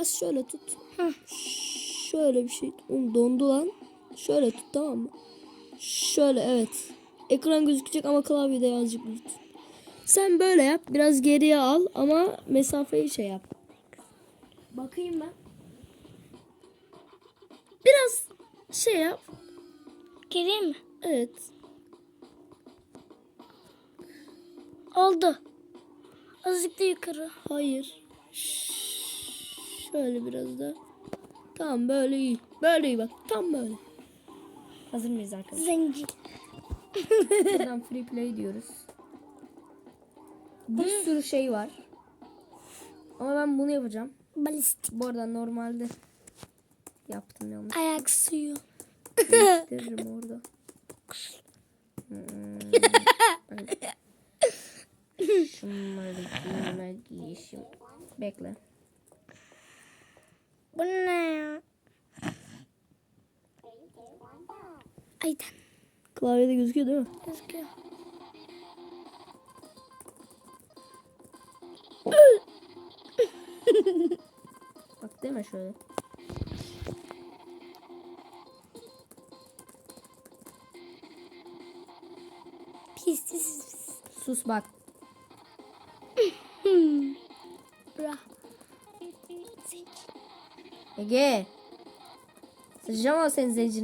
Az şöyle tut. Şöyle bir şey. Oğlum dondu lan. Şöyle tut tamam mı? Şöyle evet. Ekran gözükecek ama klavyede azıcık tut. Sen böyle yap. Biraz geriye al ama mesafeyi şey yap. Bakayım ben. Biraz şey yap. Gireyim mi? Evet. Oldu. Azıcık da yukarı. Hayır. Ş- Şöyle biraz da. Tamam böyle iyi. Böyle iyi bak. Tam böyle. Hazır mıyız arkadaşlar? Zenci. Buradan free play diyoruz. Bir sürü şey var. Ama ben bunu yapacağım. Balistik. Bu arada normalde yaptım yanlış. Ayak suyu. Değiştiririm orada. Hmm. Şunları giyime giyişim. Bekle. Bu ne ya? Ayten. Klavyede gözüküyor değil mi? Gözüküyor. Bak deme şöyle. Pis pis pis. Sus bak. Ege. já vocês aí de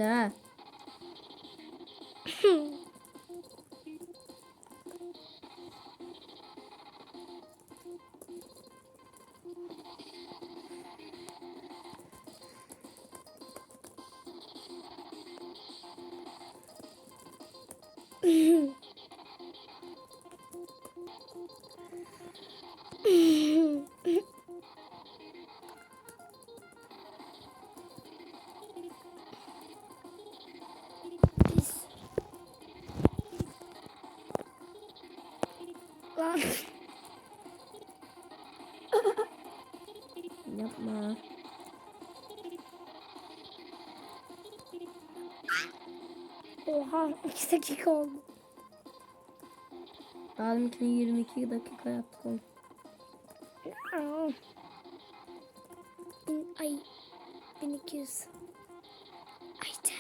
Lan. Yapma. Oha. iki dakika oldu. Daha deminkini 22 dakika yaptık. Aa. Bin, ay. 1200. Ayten.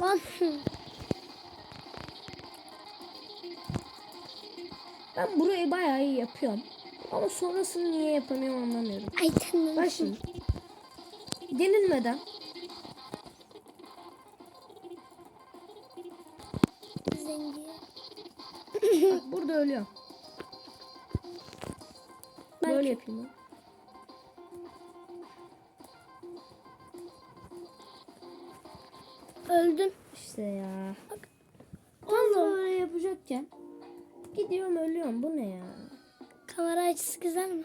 Lan. Ben burayı bayağı iyi yapıyorum. Ama sonrasını niye yapamıyorum anlamıyorum. Ayten. Bak şimdi. Denilmeden Zenci. bak burada ölüyorum. Böyle yapayım ben. Öldüm. İşte ya. Tam Oğlum. böyle yapacakken gidiyorum ölüyorum. Bu ne ya? Kamera açısı güzel mi?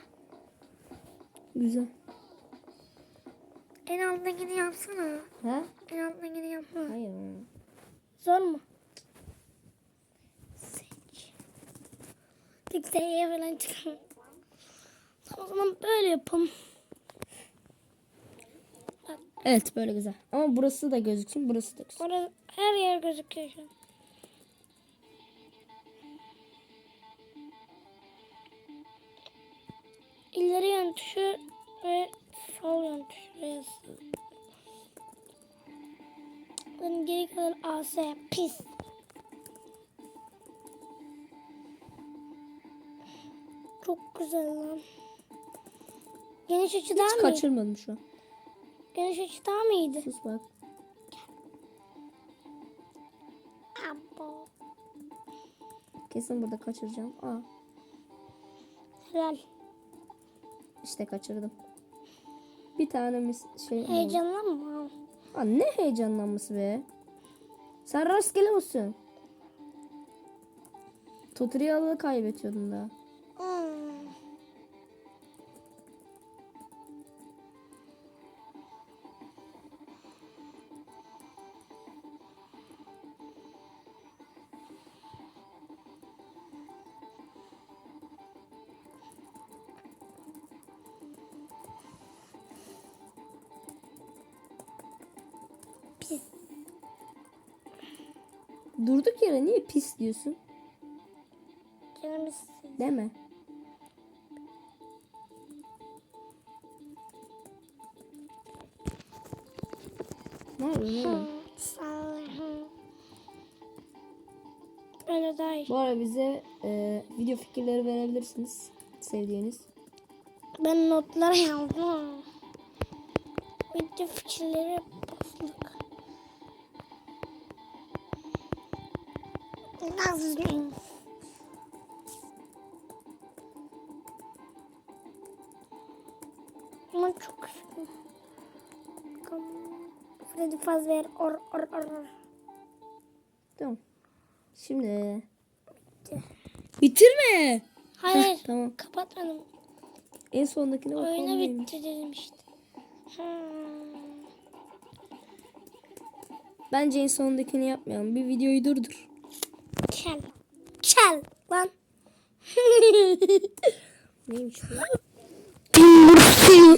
Güzel. En alttakini yapsana. Ha? En alttakini yapma. Hayır. Zor mu? Zenci. Dikdeye falan çıkalım. O zaman böyle yapalım. Evet böyle güzel. Ama burası da gözüksün. Burası da güzel. Orada her yer gözüküyor şu an. İleri yön tuşu ve sol yön tuşu. Bunun geri kalan AS pis. Çok güzel lan. Geniş açı daha mı? kaçırmadım şu an. Geniş açı daha mı iyiydi? Sus bak. Kesin burada kaçıracağım. Aa Helal. İşte kaçırdım. Bir tane mis- şey. Heyecanlanma. Aa, ne heyecanlanması be. Sen rastgele misin? Tutorial'ı kaybediyordun da. Durduk yere niye pis diyorsun? Canım istedim. Deme. Ne yapıyorsun? Öyle daha iyi. Bu arada bize e, video fikirleri verebilirsiniz. Sevdiğiniz. Ben notlara yazdım. Video fikirleri baslık. Lazım. Ama çok. Freddy Fazbear or or or or. Tamam. Şimdi. Bitirme. Hayır. Tamam. Kapatmadım. En sondakine bakalım. Oyunu bitti dedim işte. Hmm. Bence en sondakini yapmayalım. Bir videoyu durdur. Kel. Kel lan. Neymiş bu? Timur suyu.